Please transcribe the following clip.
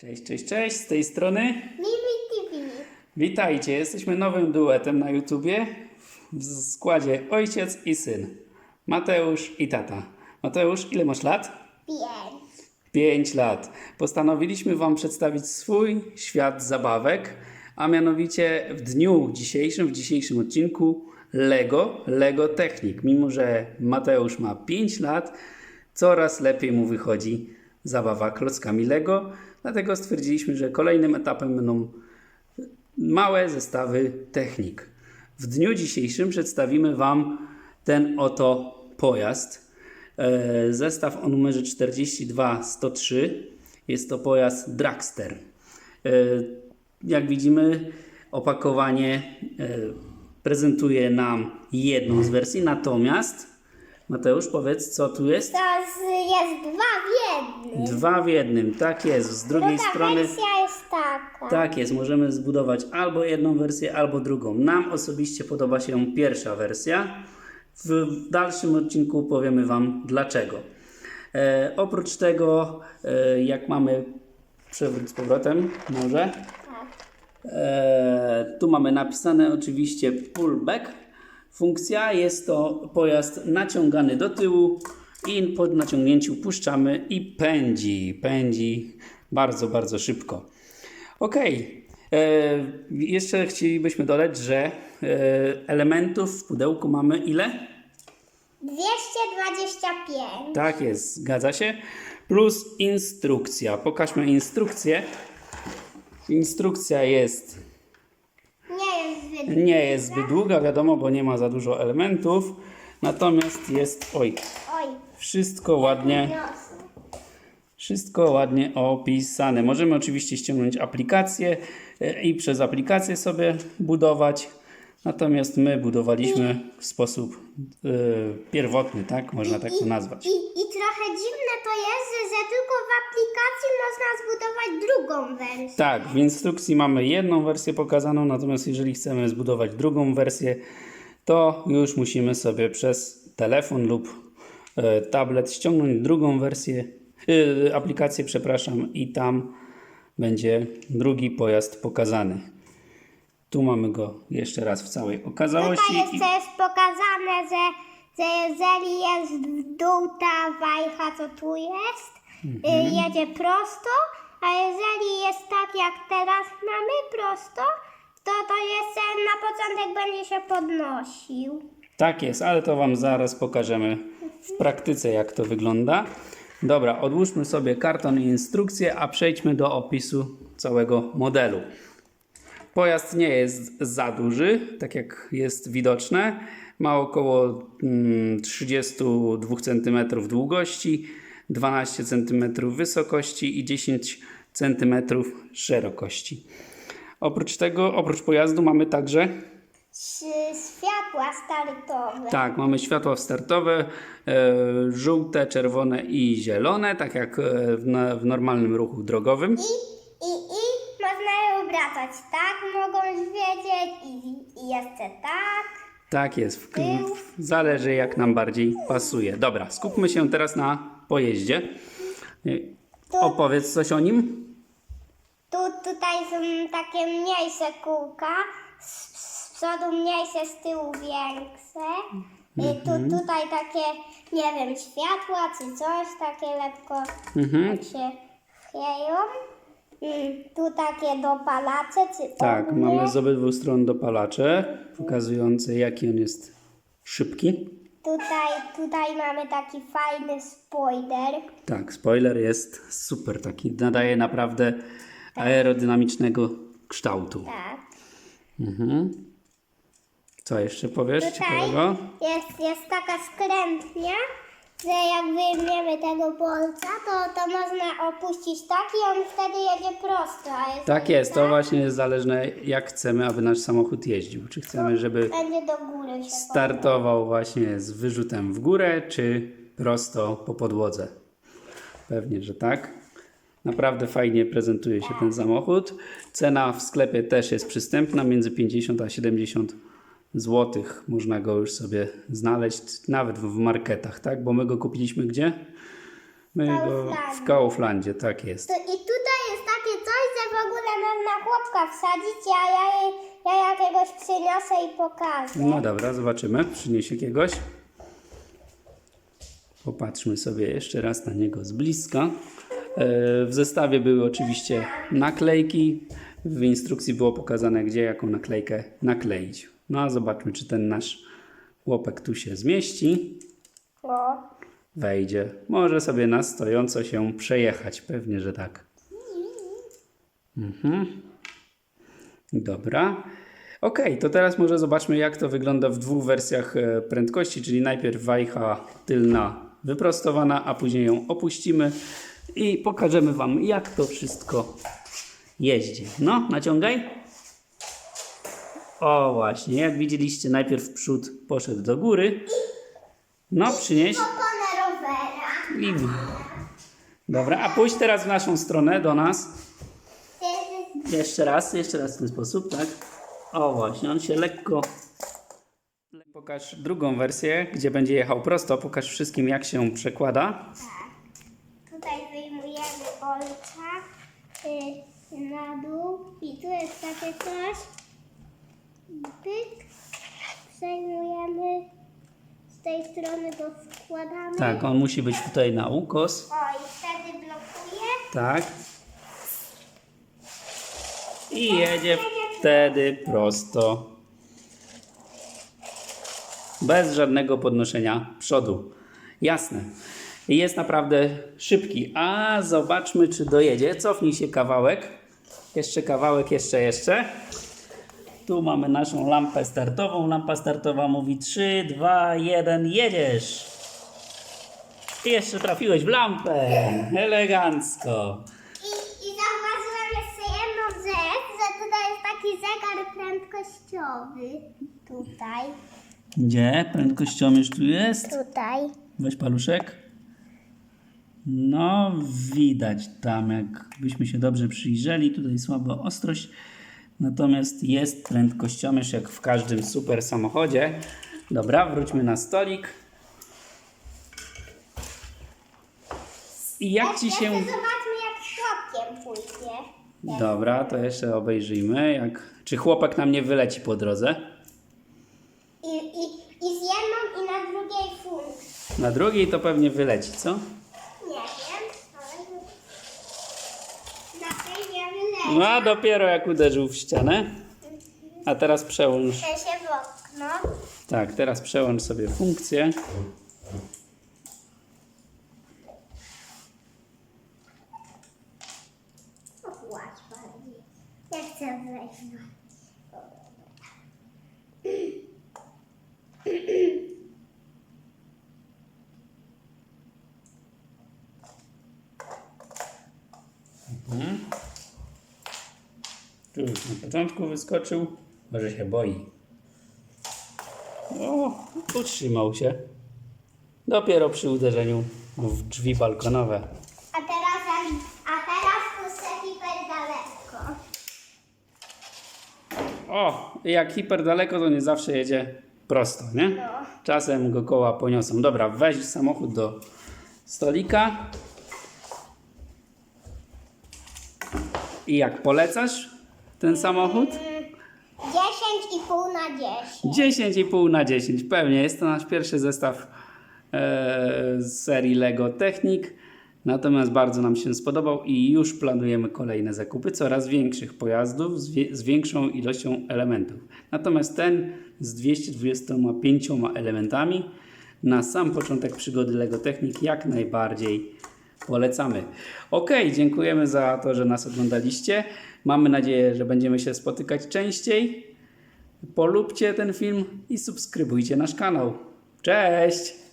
Cześć, cześć, cześć, z tej strony Mimi TV. witajcie. Jesteśmy nowym duetem na YouTubie w składzie ojciec i syn. Mateusz i tata. Mateusz, ile masz lat? Pięć. 5 lat. Postanowiliśmy Wam przedstawić swój świat zabawek, a mianowicie w dniu dzisiejszym, w dzisiejszym odcinku Lego, Lego Technik. Mimo, że Mateusz ma 5 lat, coraz lepiej mu wychodzi zabawa klockami Lego, dlatego stwierdziliśmy, że kolejnym etapem będą małe zestawy technik. W dniu dzisiejszym przedstawimy Wam ten oto pojazd. E, Zestaw o numerze 42103 jest to pojazd Dragster. E, Jak widzimy, opakowanie e, prezentuje nam jedną z wersji, natomiast Mateusz, powiedz, co tu jest? To z, jest dwa w jednym. Dwa w jednym, tak jest. Z drugiej Druga strony. wersja jest taka. Tak jest, możemy zbudować albo jedną wersję, albo drugą. Nam osobiście podoba się pierwsza wersja. W dalszym odcinku powiemy Wam dlaczego. E, oprócz tego, e, jak mamy przewrót z powrotem, może. Tak. E, tu mamy napisane oczywiście pullback. Funkcja jest to pojazd naciągany do tyłu i po naciągnięciu puszczamy i pędzi. Pędzi bardzo, bardzo szybko. Ok. Jeszcze chcielibyśmy dodać, że e, elementów w pudełku mamy ile? 225. Tak jest, zgadza się. Plus instrukcja. Pokażmy instrukcję. Instrukcja jest zbyt Nie jest zbyt długa, wiadomo, bo nie ma za dużo elementów. Natomiast jest, oj, Oj. wszystko ładnie, Niosę. wszystko ładnie opisane. Możemy oczywiście ściągnąć aplikację e, i przez aplikację sobie budować. Natomiast my budowaliśmy w sposób e, pierwotny, tak? Można tak to nazwać. I, I trochę dziwne to jest, że, że tylko w aplikacji można zbudować drugą wersję. Tak, w instrukcji mamy jedną wersję pokazaną, natomiast jeżeli chcemy zbudować drugą wersję, to już musimy sobie przez telefon lub e, tablet ściągnąć drugą wersję, e, aplikację, przepraszam, i tam będzie drugi pojazd pokazany. Tu mamy go jeszcze raz w całej okazałości. Tutaj i- jeszcze jest pokazane, że, że jeżeli jest w dół ta wajcha, co tu jest, Mhm. y, jedzie prosto, a jeżeli jest tak jak teraz mamy prosto, to to jest e, na początek będzie się podnosił. Tak jest, ale to Wam zaraz pokażemy w praktyce, jak to wygląda. Dobra, odłóżmy sobie karton i instrukcję, a przejdźmy do opisu całego modelu. Pojazd nie jest za duży, tak jak jest widoczne. Ma około mm, 32 cm długości, 12 cm wysokości i 10 cm szerokości. Oprócz tego, oprócz pojazdu mamy także światła startowe. tak, mamy światła startowe, e, żółte, czerwone i zielone, tak jak e, w, normalnym ruchu drogowym. I obracać tak, mogą wiedzieć i, i jeszcze tak. Tak jest, w, w, zależy jak nam bardziej pasuje. Dobra, skupmy się teraz na pojeździe. E, Opowiedz coś o nim. Tu, tutaj są takie mniejsze kółka, z, z przodu mniejsze, z tyłu większe. I tu, tutaj takie, nie wiem, światła czy coś, takie lekko Mhm. tak się chwieją. Tu takie dopalacze czy Tak, ognie. mamy z obydwu stron dopalacze, pokazujące jaki on jest szybki. Tutaj, tutaj mamy taki fajny spoiler. Tak, spoiler jest super, taki nadaje naprawdę aerodynamicznego kształtu. Tak. Mhm. Co jeszcze powiesz Tutaj ciekawego? jest, jest taka skrętnia, że jak wyjmiemy tego bolca, to, to można opuścić tak i on wtedy jedzie prosto. A jeżeli Tak jest, to właśnie jest zależne jak chcemy, aby nasz samochód jeździł. Czy chcemy, żeby Będzie do góry się startował właśnie z wyrzutem w górę, czy prosto po podłodze. Pewnie, że tak. Naprawdę fajnie prezentuje się ten samochód. Cena w sklepie też jest przystępna, między 50 a 70 zł. Można go już sobie znaleźć, nawet w marketach, tak? Bo my go kupiliśmy gdzie? My go w Kauflandzie, tak jest. To I tutaj jest takie na chłopka wsadzić, a ja, ja jakiegoś przyniosę i pokażę. No dobra, zobaczymy. Przynieś jakiegoś. Popatrzmy sobie jeszcze raz na niego z bliska. E, W zestawie były oczywiście naklejki. W instrukcji było pokazane, gdzie jaką naklejkę nakleić. No a zobaczmy, czy ten nasz chłopek tu się zmieści. O, Wejdzie. Może sobie na stojąco się przejechać. Pewnie, że tak. Mhm. Dobra. Ok, to teraz może zobaczmy, jak to wygląda w dwóch wersjach e, prędkości, czyli najpierw wajcha tylna wyprostowana, a później ją opuścimy i pokażemy Wam, jak to wszystko jeździ. No, naciągaj. O, właśnie, jak widzieliście, najpierw przód poszedł do góry. No, przynieś. rowera. I... Dobra, a pójdź teraz w naszą stronę, do nas. Jeszcze raz, jeszcze raz w ten sposób, tak? O właśnie, on się lekko... Pokaż drugą wersję, gdzie będzie jechał prosto. Pokaż wszystkim, jak się przekłada. Tutaj wyjmujemy olca y, na dół i tu jest takie coś. Pyk. Przejmujemy. Z tej strony go wkładamy. Tak, on musi być tutaj na ukos. O i wtedy blokuje. Tak. I jedzie wtedy prosto. Bez żadnego podnoszenia przodu. Jasne. I Jest naprawdę szybki. A zobaczmy, czy dojedzie. Cofnij się kawałek. Jeszcze kawałek, jeszcze, jeszcze. Tu mamy naszą lampę startową. Lampa startowa mówi 3, 2, 1, jedziesz. I jeszcze trafiłeś w lampę. Elegancko. I, I zauważyłam jeszcze jedną rzecz, że tutaj jest taki zegar prędkościowy. Tutaj. Gdzie? Prędkościomierz tu jest? Tutaj. Weź paluszek. No, widać tam, jakbyśmy się dobrze przyjrzeli. Tutaj słaba ostrość. Natomiast jest prędkościomierz jak w każdym super samochodzie. Dobra, wróćmy na stolik. I jak ci się... Zobaczmy jak chłopkiem pójdzie. Dobra, to jeszcze obejrzyjmy. Jak... Czy chłopak nam nie wyleci po drodze? I, i, I z jedną i na drugiej funkcji. Na drugiej to pewnie wyleci, co? Nie wiem, ale na tej nie wyleci. No a dopiero jak uderzył w ścianę. A teraz przełącz. Się w okno. Tak, teraz przełącz sobie funkcję. Ochłać bardziej. Ja chcę wejść. Tu już na początku wyskoczył, może się boi. O, utrzymał się. Dopiero przy uderzeniu w drzwi balkonowe. A teraz, a teraz puszczę hiper daleko. O, i jak hiper daleko, to nie zawsze jedzie prosto, nie? No. Czasem go koła poniosą. Dobra, weź samochód do stolika. I jak polecasz ten samochód? 10,5 na 10. 10,5 na 10, pewnie. Jest to nasz pierwszy zestaw e, z serii Lego Technik. Natomiast bardzo nam się spodobał i już planujemy kolejne zakupy coraz większych pojazdów z, z większą ilością elementów. Natomiast ten z 225 elementami na sam początek przygody Lego Technik jak najbardziej polecamy. Ok, dziękujemy za to, że nas oglądaliście. Mamy nadzieję, że będziemy się spotykać częściej. Polubcie ten film i subskrybujcie nasz kanał. Cześć!